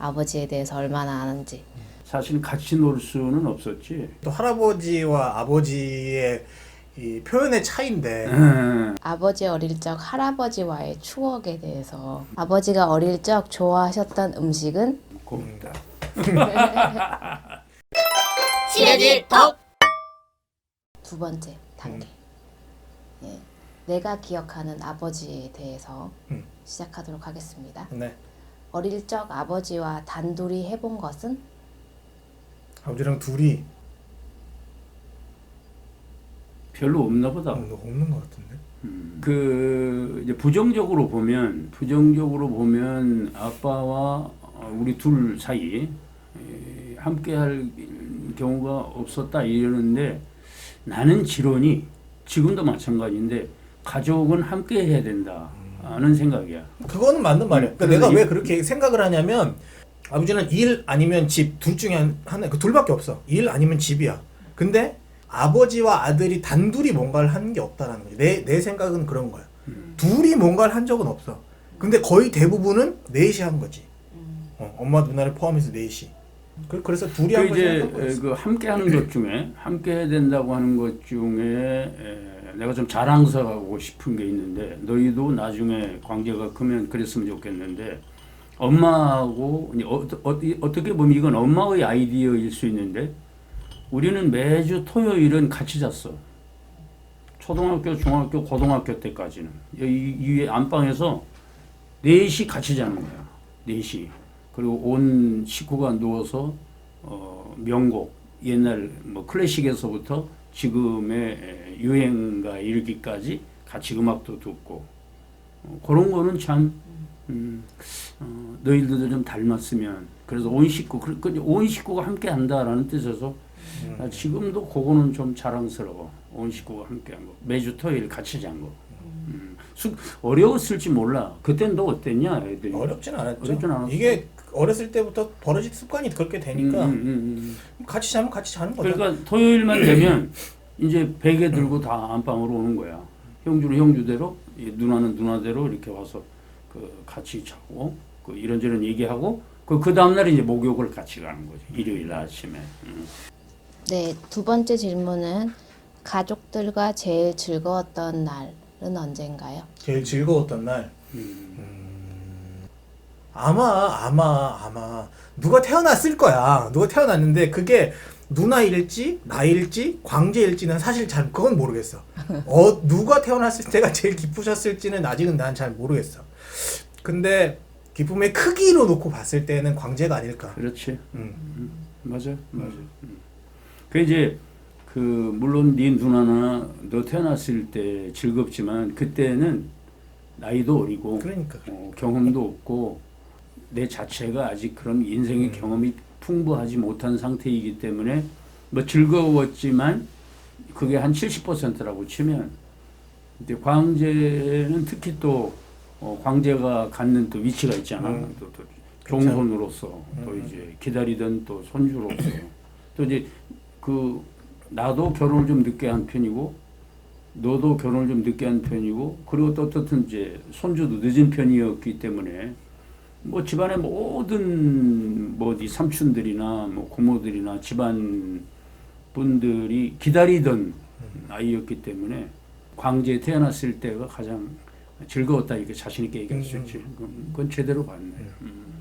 아버지에 대해서 얼마나 아는지. 사실 같이 놀 수는 없었지. 또 할아버지와 아버지의 이 표현의 차이인데 음. 아버지 어릴 적 할아버지와의 추억에 대해서 아버지가 어릴 적 좋아하셨던 음식은 고맙다. 시래기 덕 두 번째 단계. 예, 내가 기억하는 아버지에 대해서 음. 시작하도록 하겠습니다. 네. 어릴 적 아버지와 단둘이 해본 것은 아버지랑 둘이 별로 없나 보다. 어, 없는 것 같은데. 그 이제 부정적으로 보면 부정적으로 보면 아빠와 어, 우리 둘 사이 에, 함께 할 경우가 없었다 이러는데 나는 지론이 지금도 마찬가지인데 가족은 함께 해야 된다 하는 생각이야. 그거는 맞는 말이야. 그러니까 내가 이- 왜 그렇게 생각을 하냐면 아버지는 일 아니면 집 둘 중에 한- 하나 그 둘밖에 없어. 일 아니면 집이야. 근데 아버지와 아들이 단둘이 뭔가를 하는 게 없다라는 거지. 내, 내 생각은 그런 거야. 둘이 뭔가를 한 적은 없어. 근데 거의 대부분은 넷이 한 거지. 어, 엄마 누나를 포함해서 넷이. 그, 그래서 둘이 그한 거지. 이제. 그 함께 하는 것 중에 함께 해야 된다고 하는 것 중에 에, 내가 좀 자랑스러워하고 싶은 게 있는데 너희도 나중에 광재가 크면 그랬으면 좋겠는데 엄마하고 어, 어, 어떻게 보면 이건 엄마의 아이디어일 수 있는데 우리는 매주 토요일은 같이 잤어. 초등학교, 중학교, 고등학교 때까지는 이, 이 안방에서 넷이 같이 자는 거야. 넷이. 그리고 온 식구가 누워서 어, 명곡 옛날 뭐 클래식에서부터 지금의 유행가 이르기까지 같이 음악도 듣고 어, 그런 거는 참 음, 어, 너희들도 좀 닮았으면 그래서 온 식구 그, 그, 온 식구가 함께 한다라는 뜻에서 나 지금도 그거는 좀 자랑스러워. 온 식구가 함께 한거. 매주 토요일 같이 잔거. 음. 수- 어려웠을지 몰라 그땐 너 어땠냐 애들이 어렵진 않았죠. 어렵진 않았어. 이게 어렸을 때부터 버려진 습관이 그렇게 되니까 음, 음, 음. 같이 자면 같이 자는 거죠. 그러니까 토요일만 되면 이제 베개 들고 다 안방으로 오는 거야. 형주는 형주대로, 이 누나는 누나대로 이렇게 와서 그 같이 자고 그 이런저런 얘기하고 그, 그 다음날 이제 목욕을 같이 가는 거지. 일요일 아침에. 음. 네, 두 번째 질문은 가족들과 제일 즐거웠던 날 은 언젠가요? 제일 즐거웠던 날. 음, 아마 아마 아마 누가 태어났을 거야. 누가 태어났는데 그게 누나일지 나일지 광재일지는 사실 잘 그건 모르겠어. 어 누가 태어났을 때가 제일 기쁘셨을지는 아직은 난 잘 모르겠어. 근데 기쁨의 크기로 놓고 봤을 때는 광재가 아닐까. 그렇지. 음. 맞아, 맞아. 음. 그 이제 그 물론 네 누나나 너 태어났을 때 즐겁지만 그때는 나이도 어리고 그러니까. 어, 경험도 없고 내 자체가 아직 그런 인생의 음. 경험이 풍부하지 못한 상태이기 때문에 뭐 즐거웠지만 그게 한 70%라고 치면 근데 광재는 특히 또 어, 광재가 갖는 또 위치가 있잖아. 음. 또, 또 그쵸. 종손으로서 또 음. 이제 기다리던 또 손주로서 또 이제 그 나도 결혼을 좀 늦게 한 편이고 너도 결혼을 좀 늦게 한 편이고 그리고 또 어떻든 이제 손주도 늦은 편이었기 때문에 뭐 집안의 모든 뭐이 삼촌들이나 뭐 고모들이나 집안 분들이 기다리던 아이였기 때문에 광주에 태어났을 때가 가장 즐거웠다 이렇게 자신 있게 얘기할 수 음. 있지. 그건, 그건 제대로 봤네. 음.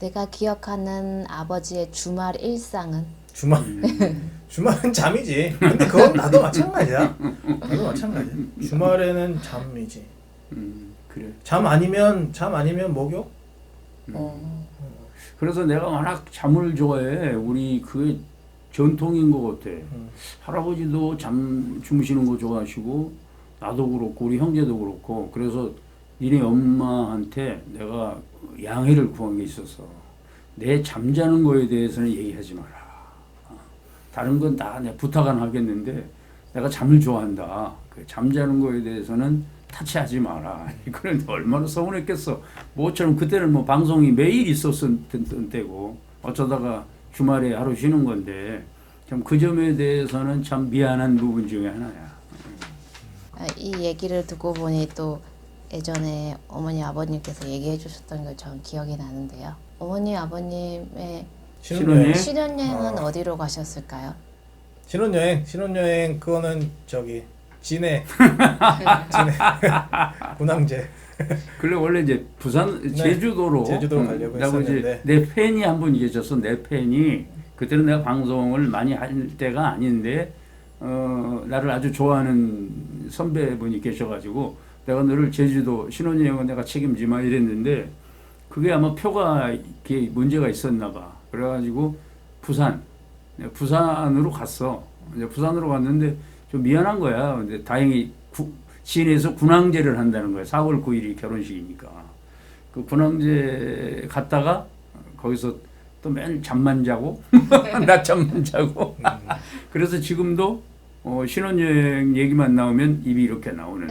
내가 기억하는 아버지의 주말 일상은 주말 주말은 잠이지. 근데 그건 나도 마찬가지야. 나도 마찬가지야. 주말에는 잠이지. 음, 그래. 잠 아니면 잠 아니면 목욕? 어, 그래서 내가 워낙 잠을 좋아해. 우리 그게 전통인 것 같아. 음. 할아버지도 잠 주무시는 거 좋아하시고 나도 그렇고 우리 형제도 그렇고 그래서 니네 엄마한테 내가 양해를 구한 게 있었어. 내 잠자는 거에 대해서는 얘기하지 마라. 어. 다른 건 다 내가 부탁 안 하겠는데 내가 잠을 좋아한다. 그 잠자는 거에 대해서는 타치하지 마라. 그런데 얼마나 서운했겠어. 뭐처럼 그때는 뭐 방송이 매일 있었던 때고 어쩌다가 주말에 하루 쉬는 건데 참 그 점에 대해서는 참 미안한 부분 중에 하나야. 아, 이 얘기를 듣고 보니 또 예전에 어머니 아버님께서 얘기해 주셨던 걸 전 기억이 나는데요. 어머니 아버님의 신혼여행? 신혼여행은 어. 어. 디로 가셨을까요? 신혼여행 신혼여행 그거는 저기 진해 진해 군항제 그래 원래 이제 부산 네, 제주도로 제주도로 음, 가려고 이제 했었는데. 내 팬이 한 분 계셔서 내 팬이 그때는 내가 방송을 많이 할 때가 아닌데 어, 나를 아주 좋아하는 선배분이 계셔가지고 내가 너를 제주도 신혼여행은 내가 책임지마 이랬는데 그게 아마 표가 이렇게 문제가 있었나 봐. 그래가지고 부산. 네, 부산으로 갔어. 이제 부산으로 갔는데 좀 미안한 거야. 근데 다행히 구, 시내에서 군항제를 한다는 거야. 4월 9일이 결혼식이니까. 그 군항제 갔다가 거기서 또 맨 잠만 자고 낮잠만 자고. 그래서 지금도 어, 신혼여행 얘기만 나오면 입이 이렇게 나오는.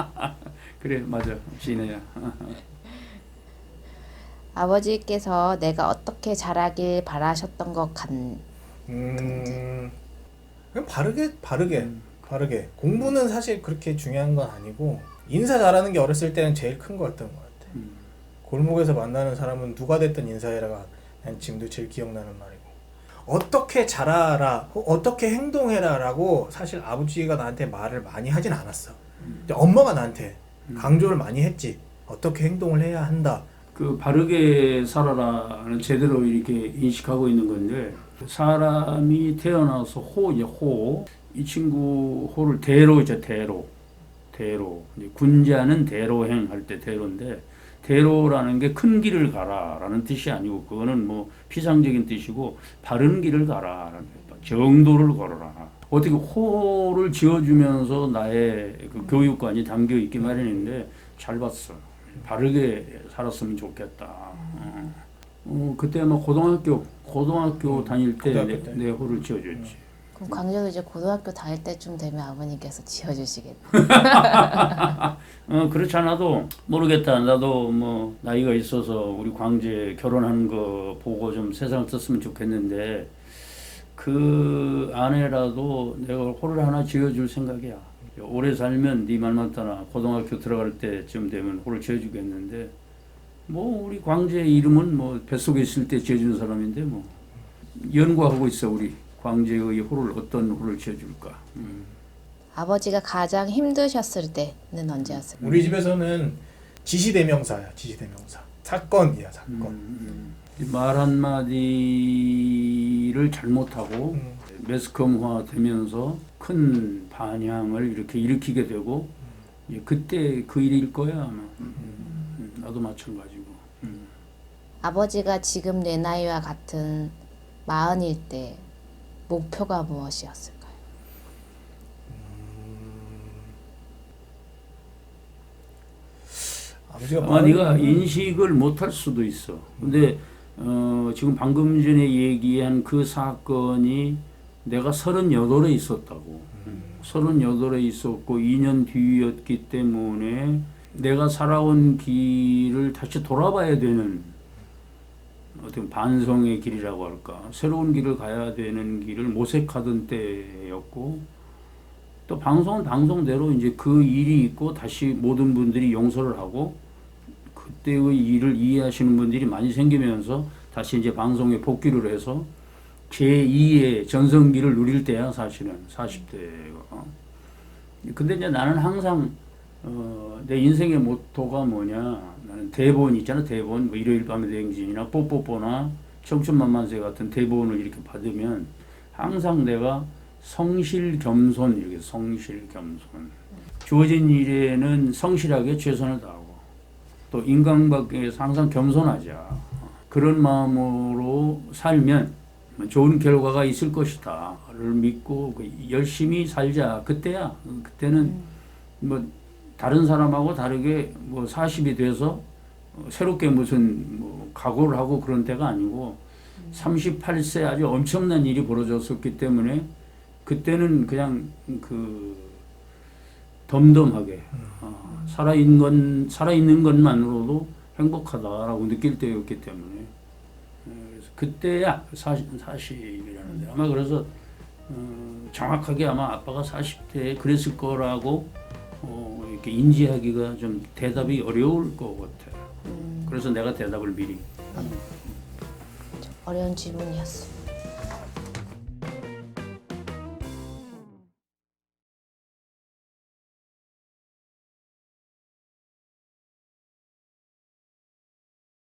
그래 맞아. 시내야 아버지께서 내가 어떻게 자라길 바라셨던 것 같. 음 그냥 바르게 바르게 바르게. 공부는 사실 그렇게 중요한 건 아니고 인사 잘하는 게 어렸을 때는 제일 큰 거였던 것 같아. 음. 골목에서 만나는 사람은 누가 됐든 인사해라가 난 지금도 제일 기억나는 말이고. 어떻게 자라라 혹 어떻게 행동해라라고 사실 아버지가 나한테 말을 많이 하진 않았어. 근데 엄마가 나한테 강조를 많이 했지. 어떻게 행동을 해야 한다 그 바르게 살아라는 제대로 이렇게 인식하고 있는 건데 사람이 태어나서 호 이제 호 이 친구 호를 대로 대로 이제 군자는 대로행 할 때 대로인데 대로라는 게 큰 길을 가라라는 뜻이 아니고 그거는 뭐 피상적인 뜻이고 바른 길을 가라라는. 정도를 걸어라. 어떻게 호를 지어주면서 나의 그 교육관이 담겨 있기 마련인데 잘 봤어. 바르게 살았으면 좋겠다. 어, 어, 그때 아마 고등학교 고등학교 다닐 때 고등학교 내, 때. 내 호를 지어줬지. 그럼 광재도 이제 고등학교 다닐 때쯤 되면 아버님께서 지어주시겠네. 어, 그렇지 않아도 모르겠다. 나도 뭐 나이가 있어서 우리 광재 결혼한 거 보고 좀 세상을 떴으면 좋겠는데 그 아내라도 내가 호를 하나 지어줄 생각이야. 오래 살면 네 말만 따라 고등학교 들어갈 때쯤 되면 호를 지어주겠는데 뭐 우리 광재 이름은 뭐 뱃속에 있을 때 지어준 사람인데 뭐 연구하고 있어 우리 광재의 호를 어떤 호를 지어줄까. 음. 아버지가 가장 힘드셨을 때는 언제였을까요? 우리 집에서는 지시대명사야 지시대명사 사건이야 사건 음, 말 한마디를 잘못하고 음. 매스컴화 되면서 큰 반향을 이렇게 일으키게 되고 예, 그때 그 일일 거야 아마 음, 나도 마찬가지고 음. 아버지가 지금 내 나이와 같은 마흔일 때 목표가 무엇이었을까요? 아버지가 아마 네가 마흔- 인식을 못할 수도 있어 근데 어, 지금 방금 전에 얘기한 그 사건이 내가 서른여덟에 있었다고. 서른여덟에 있었고 2년 뒤였기 때문에 내가 살아온 길을 다시 돌아봐야 되는 어떤 반성의 길이라고 할까. 새로운 길을 가야 되는 길을 모색하던 때였고 또 방송은 방송대로 이제 그 일이 있고 다시 모든 분들이 용서를 하고 그때의 일을 이해하시는 분들이 많이 생기면서 다시 이제 방송에 복귀를 해서 제2의 전성기를 누릴 때야 사실은. 40대가 근데 이제 나는 항상 어, 내 인생의 모토가 뭐냐. 나는 대본 있잖아 대본. 뭐 일요일 밤의 대행진이나 뽀뽀뽀나 청춘만만세 같은 대본을 이렇게 받으면 항상 내가 성실 겸손 이렇게 성실 겸손. 주어진 일에는 성실하게 최선을 다하고 또 인간관계에서 항상 겸손하자. 그런 마음으로 살면 좋은 결과가 있을 것이다를 믿고 그 열심히 살자. 그때야. 그때는 뭐 다른 사람하고 다르게 뭐 40이 돼서 새롭게 무슨 뭐 각오를 하고 그런 때가 아니고 38세 아주 엄청난 일이 벌어졌었기 때문에 그때는 그냥 그 덤덤하게 어, 살아있는 건 살아있는 것만으로도 행복하다라고 느낄 때였기 때문에. 어, 그때야 40, 40이라는데 아마 그래서 어, 정확하게 아마 아빠가 40대에 그랬을 거라고 어, 이렇게 인지하기가 좀 대답이 어려울 것 같아. 음, 그래서 내가 대답을 미리. 어려운 질문이었어.